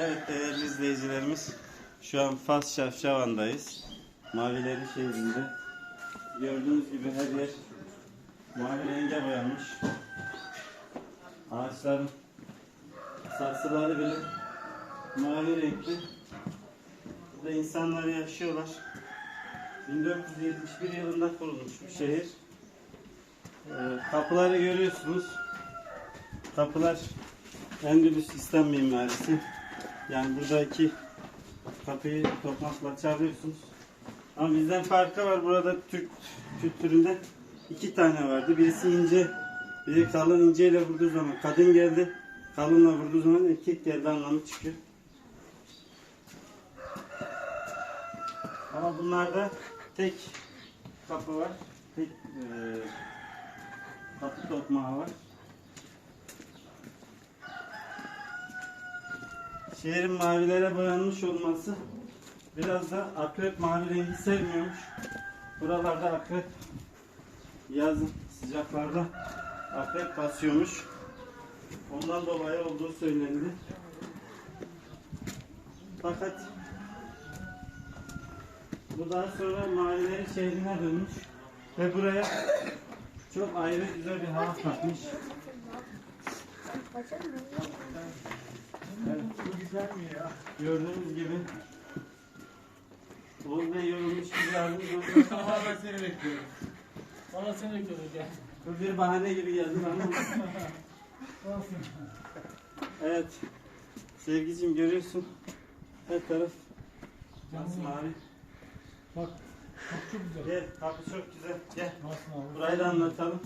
Evet değerli izleyicilerimiz şu an Fas Şafşavan'dayız. Mavileri şehrinde. Gördüğünüz gibi her yer mavi renge boyanmış. Ağaçların saksıları bile mavi renkli. Burada insanlar yaşıyorlar. 1471 yılında kurulmuş bir şehir. Ee, kapıları görüyorsunuz. Kapılar Endülüs İslam mimarisi. Yani buradaki kapıyı tokmakla çalıyorsunuz. Ama bizden farkı var. Burada Türk kültüründe iki tane vardı. Birisi ince, biri kalın inceyle vurduğu zaman kadın geldi. Kalınla vurduğu zaman erkek geldi anlamı çıkıyor. Ama bunlarda tek kapı var. Tek eee kapı tokmağı var. Şehrin mavilere boyanmış olması biraz da akrep mavi rengi sevmiyormuş. Buralarda akrep yazın sıcaklarda akrep basıyormuş. Ondan dolayı olduğu söylendi. Fakat bu daha sonra mavilerin şehrine dönmüş ve buraya çok ayrı güzel bir hava katmış. Evet. Bu güzel mi ya? Gördüğünüz gibi Oğuz Bey yorulmuş gibi yardımcı. Ama ben seni bekliyorum. Valla seni bekliyorum gel. Bu bir bahane gibi geldi bana. Olsun. evet. Sevgicim görüyorsun. Her taraf Canım mavi. Bak. Bak çok güzel. Gel kapı çok güzel. Gel. Masmavi. Burayı da anlatalım.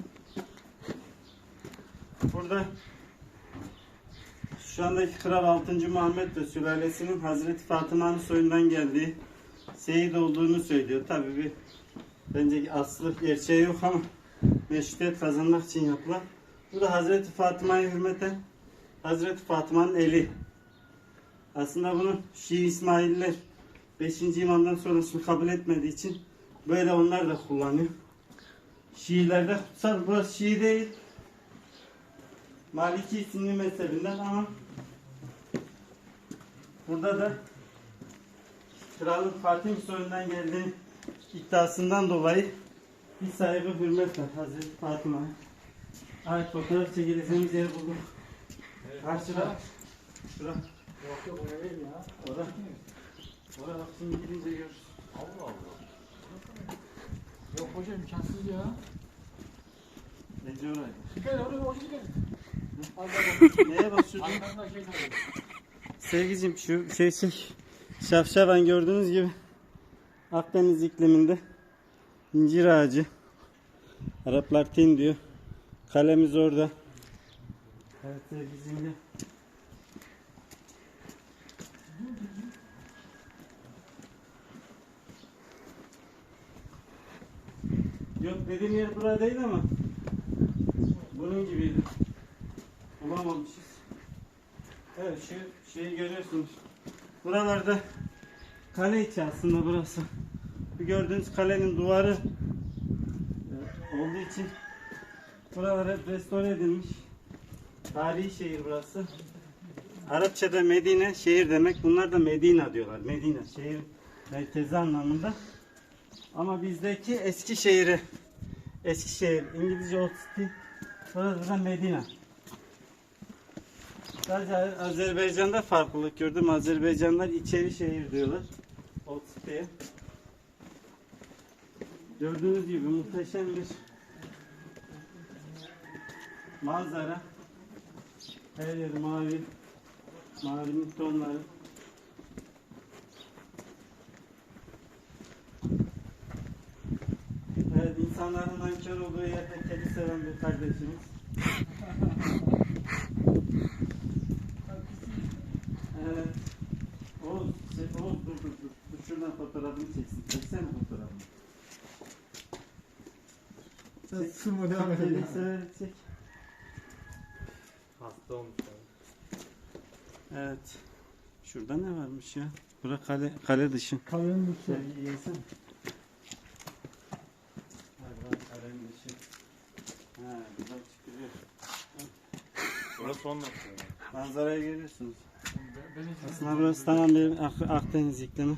Burada şu andaki Kral 6. Muhammed ve sülalesinin Hazreti Fatıma'nın soyundan geldiği Seyit olduğunu söylüyor. Tabii bir bence ki aslı gerçeği yok ama meşrutiyet kazanmak için yapılan. Bu da Hazreti Fatıma'ya hürmeten Hazreti Fatıma'nın eli. Aslında bunu Şii İsmaililer 5. imamdan sonrasını kabul etmediği için böyle onlar da kullanıyor. Şiilerde kutsal, burası Şii değil. Maliki isimli mezhebinden ama burada da kralın Fatih soyundan geldiği iddiasından dolayı bir sahibi hürmet var Hazreti Fatıma'ya. Evet fotoğraf çekileceğimiz yeri bulduk. Karşıda. Şura. Yok yok oraya değil ya. Orada. Oraya bak şimdi gidince görürüz. Allah Allah. Yok hocam imkansız ya. Bence oraya. Dikkat et oraya hoca daha Neye basıyorsun? Sevgicim şu şey şey şafşavan gördüğünüz gibi Akdeniz ikliminde incir ağacı Araplar tin diyor. Kalemiz orada. Evet sevgicim de. Yok dediğim yer burada değil ama bunun gibiydi. Evet şu şeyi görüyorsunuz. Buralarda kale içi aslında burası. Bu gördüğünüz kalenin duvarı e, olduğu için buralar hep restore edilmiş. Tarihi şehir burası. Arapçada Medine şehir demek. Bunlar da Medina diyorlar. Medine şehir merkezi anlamında. Ama bizdeki eski şehri Eskişehir, İngilizce Old City, burası da Medina. Sadece Azerbaycan'da farklılık gördüm. Azerbaycanlar içeri şehir diyorlar. Old City'ye. Gördüğünüz gibi muhteşem bir manzara. Her yer mavi. Mavinin tonları. Evet, insanların nankör olduğu yerde kedi seven bir kardeşimiz. Evet. Oğuz, şey, Oğuz dur dur şuradan fotoğrafını çeksin. Çeksene fotoğrafını. Sen sırma devam et. sever çek. Hasta olmuş. Evet. Şurada ne varmış ya? Bura kale, kale dışı. Kalenin dışı. Ha, bura kalenin dışı. Ha, buradan çıkılıyor. Orası son nokta. yani. Manzarayı görüyorsunuz. Ben Aslında burası tamam bir Ak- Akdeniz iklimi.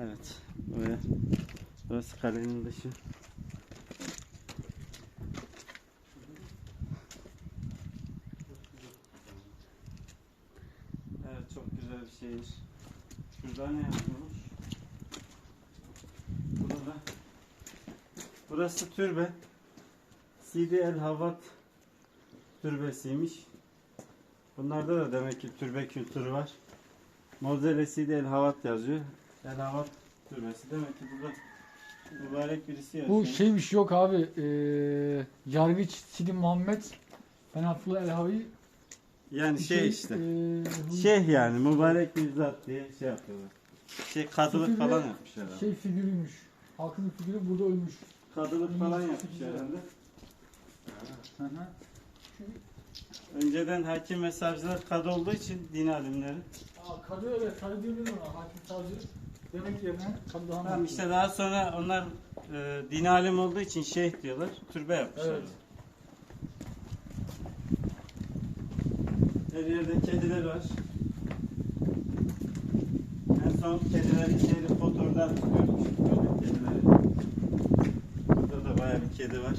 Evet. Buraya. Burası kalenin dışı. Evet çok güzel bir şehir. Şurada ne yapılmış? Burada. Burası türbe. Sidi El Havat türbesiymiş. Bunlarda da demek ki türbe kültürü var. Mozele Sidi El Havat yazıyor. El Havat türbesi. Demek ki burada mübarek birisi yaşıyor. Bu şeymiş yok abi. Eee Yargıç Sidi Muhammed Ben Abdullah Elhavi Yani şey işte. eee, Şeyh yani mübarek bir zat diye şey yapıyorlar. Şey kadılık Figürü- falan yapmış herhalde. şey figürüymüş. Halkın figürü burada ölmüş. Kadılık falan yapmış herhalde. Hı hı. Önceden hakim ve savcılar kadı olduğu için din alimleri. Aa, kadı evet kadı diyoruz ona. Hakim savcı demek yerine kadı daha Tamam işte daha sonra onlar e, din alim olduğu için şeyh diyorlar. Türbe yapmışlar. Evet. Her yerde kediler var. En son kedileri şeyde fotoğraflar tutuyormuş. Böyle kedileri. Burada da bayağı bir kedi var.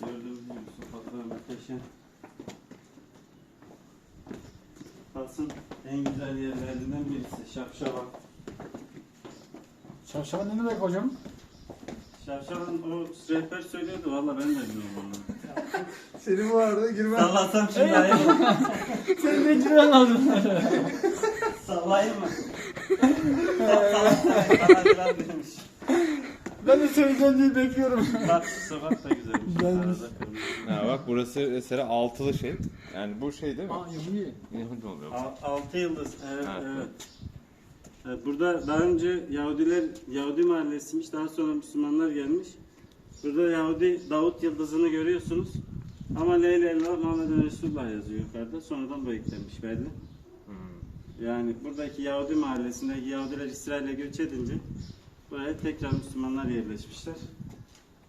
Gördüğünüz gibi muhteşem. Fas'ın en güzel yerlerinden birisi Şapşavan. Şavşavan ne demek hocam? Şapşavan o rehber söylüyordu valla ben de bilmiyorum onu. Senin vardı girme. Sallasam şimdi ayıp olur. Senin ne giren lazım? Sallayayım mı? Bana biraz demiş. Ben de diye bekliyorum. Bak şu sokak da güzelmiş. Arada kırmızı. Ha bak burası mesela altılı şey. Yani bu şey değil mi? Aa iyi. Yahudi oluyor. Al- Altı yıldız. Evet, Ha, evet. Ee, Burada daha önce Yahudiler Yahudi mahallesiymiş. Daha sonra Müslümanlar gelmiş. Burada Yahudi Davut yıldızını görüyorsunuz. Ama Leyle Allah Muhammed Resulullah yazıyor yukarıda. Sonradan bu eklenmiş belli. Hmm. Yani buradaki Yahudi mahallesindeki Yahudiler İsrail'e göç edince buraya tekrar Müslümanlar yerleşmişler.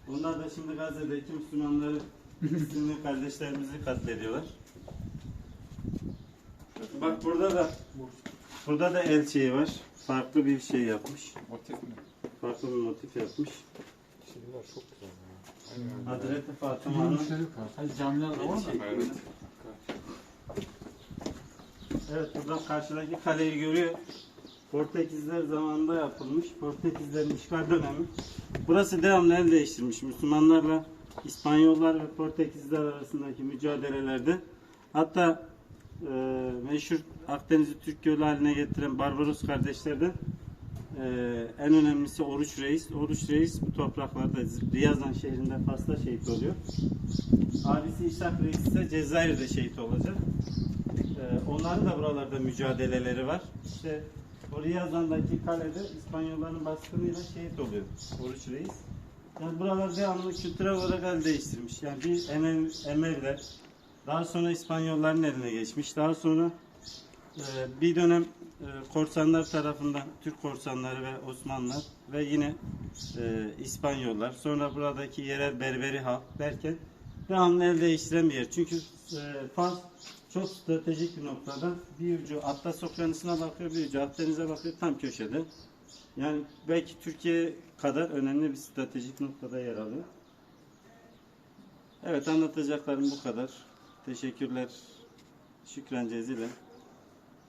Onlar da şimdi Gazze'deki Müslümanları, Filistinli kardeşlerimizi katlediyorlar. Bak burada da burada da el şeyi var. Farklı bir şey yapmış. Motif mi? Farklı bir motif yapmış. Şeyler çok güzel ya. Hazreti Fatıma'nın. Hadi camiler var el Evet. Evet buradan karşıdaki kaleyi görüyor. Portekizler zamanında yapılmış. Portekizlerin işgal dönemi. Burası devamlı el değiştirmiş. Müslümanlarla İspanyollar ve Portekizler arasındaki mücadelelerde hatta e, meşhur Akdeniz'i Türk Gölü haline getiren Barbaros kardeşlerden e, en önemlisi Oruç Reis. Oruç Reis bu topraklarda Riyazan şehrinde Fas'ta şehit oluyor. Abisi İshak Reis ise Cezayir'de şehit olacak. Ee, onların da buralarda mücadeleleri var. İşte o Riyazan'daki kalede İspanyolların baskınıyla şehit oluyor Oruç Reis. Yani buralar devamlı kültürel olarak el değiştirmiş. Yani bir Emel, Emeviler, daha sonra İspanyolların eline geçmiş. Daha sonra e, bir dönem e, korsanlar tarafından Türk korsanları ve Osmanlılar ve yine e, İspanyollar. Sonra buradaki yerel Berberi halk derken devamlı el değiştiren bir yer. Çünkü e, Fas çok stratejik bir noktada. Bir ucu Atlas Okyanusu'na bakıyor, bir ucu Akdeniz'e bakıyor tam köşede. Yani belki Türkiye kadar önemli bir stratejik noktada yer alıyor. Evet anlatacaklarım bu kadar. Teşekkürler. Şükran cezilen.